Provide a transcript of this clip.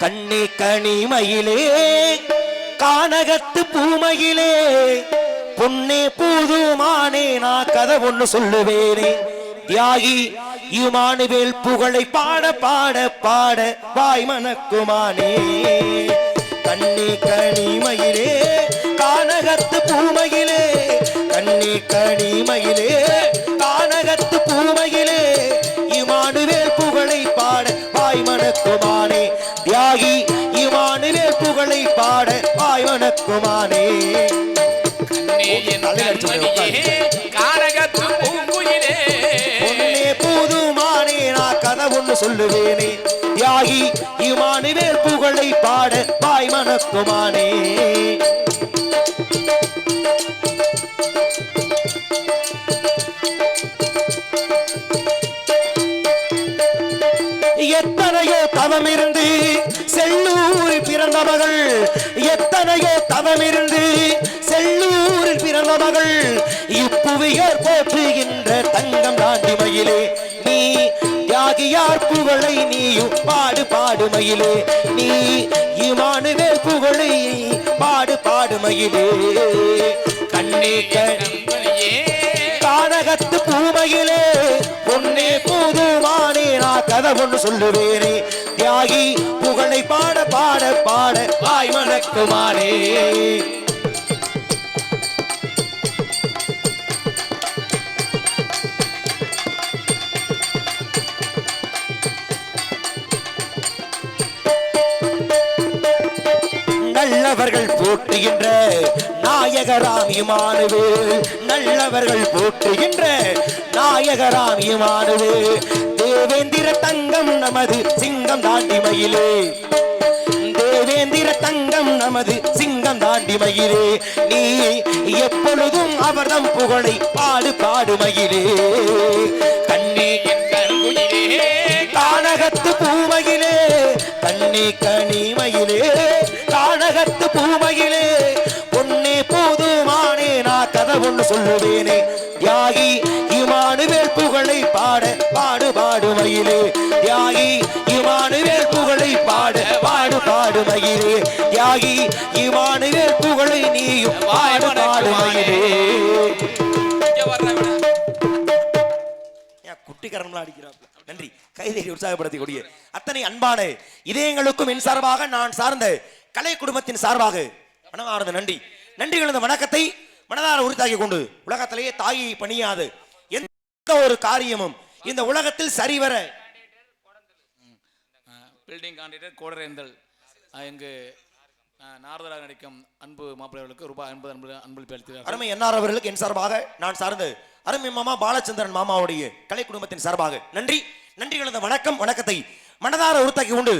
கண்ணே கனிமயிலே கானகத்து பூமையிலே பொன்னே பூதுமானே நான் கதை ஒண்ணு சொல்லுவேனே. தியாகி இமானுவேல் புகழை பாட பாட பாட வாய் மணக்குமானே. கண்ணே கனிமயிலே கானகத்து பூமையிலே கண்ணே கனிமயிலே கானகத்து பூமையிலே இமானுவேல் புகழை பாட வாய் மணக்குமானே. தியாகி இமானுவேல் புகழை பாட. பொன்னே பூதுமானே நான் கதை ஒண்ணு சொல்லுவேனே. தியாகி இமானுவேல் புகழை பாட வாய் மணக்குமானே எத்தனையோ தவம் இருந்து செல்லூரில் பிறந்த மகள் எத்தனையோ தவமிருந்து செல்லூரில் பிறந்த மகள் இப்புவியர் போற்றுகின்ற தங்கம் தாண்டி மயிலே நீ தியாகியார் புகழை நீயும் பாடு பாடுமையிலே நீ இமானுவே புகழை பாடு பாடுமையிலே. மயிலே கண்ணே கானகத்து பூமையிலே பொன்னே போதுமானே நான் கதை ஒன்று சொல்லுவேனே தியாகி புகழை பாட பாட பாட வாய் மணக்குமாரே. நல்லவர்கள் போற்றுகின்ற நாயகராமியமானது நல்லவர்கள் போற்றுகின்ற நாயகராமியமானது தேவேந்திர தங்கம் நமது சிங்கம் தாண்டி மயிலே தேவேந்திர தங்கம் நமது சிங்கம் தாண்டி மயிலே நீ எப்பொழுதும் அவர்தம் புகழை பாடு பாடு மயிலே கண்ணே கானகத்து பூமையிலே. கண்ணே கனிமயிலே கானகத்து பூமையிலே. பொன்னே போதுமானே நான் கதை ஒண்ணு சொல்லுவேனே. தியாகி இமானுவேல் புகழை பாட பாடு பாடு மயிலே தியாகி இமானுவேல் புகழை பாட பாடு பாடு மயிலே. தியாகி இமானுவேல் புகழை நீயும் பாடு பாடு மயிலே. இங்க வர்றவன. ஏன் குட்டிக்கரம்லாம் அடிக்கிறாப்ல. நன்றி. கைதை உற்சாகப்படுத்தி கொடிய அத்தனை அன்பான இதயங்களுக்கும் என் சார்பாக நான் சார்ந்த கலை குடும்பத்தின் சார்பாக மனமார்ந்த நன்றி. நன்றி கலந்த வணக்கத்தை மனதார உரித்தாக்கி கொண்டு உலகத்திலேயே தாயை பணியாது எந்த ஒரு காரியமும் இந்த உலகத்தில் சரிவர பில்டிங் கான்ட்ராக்டர் கோடரேந்தல் இங்கு நாரதராக நடிக்கும் அன்பு மாப்பிள்ளைகளுக்கு ரூபாய் ஐம்பது அன்பு அன்பளிப்பு அளித்தார்கள் அருமை என்ஆர் அவர்களுக்கு என் சார்பாக நான் சார்ந்து அருமை மாமா பாலச்சந்திரன் மாமாவுடைய கலை குடும்பத்தின் சார்பாக நன்றி. நன்றி கலந்த வணக்கம் வணக்கத்தை மனதார உறுத்தாக்கி கொண்டு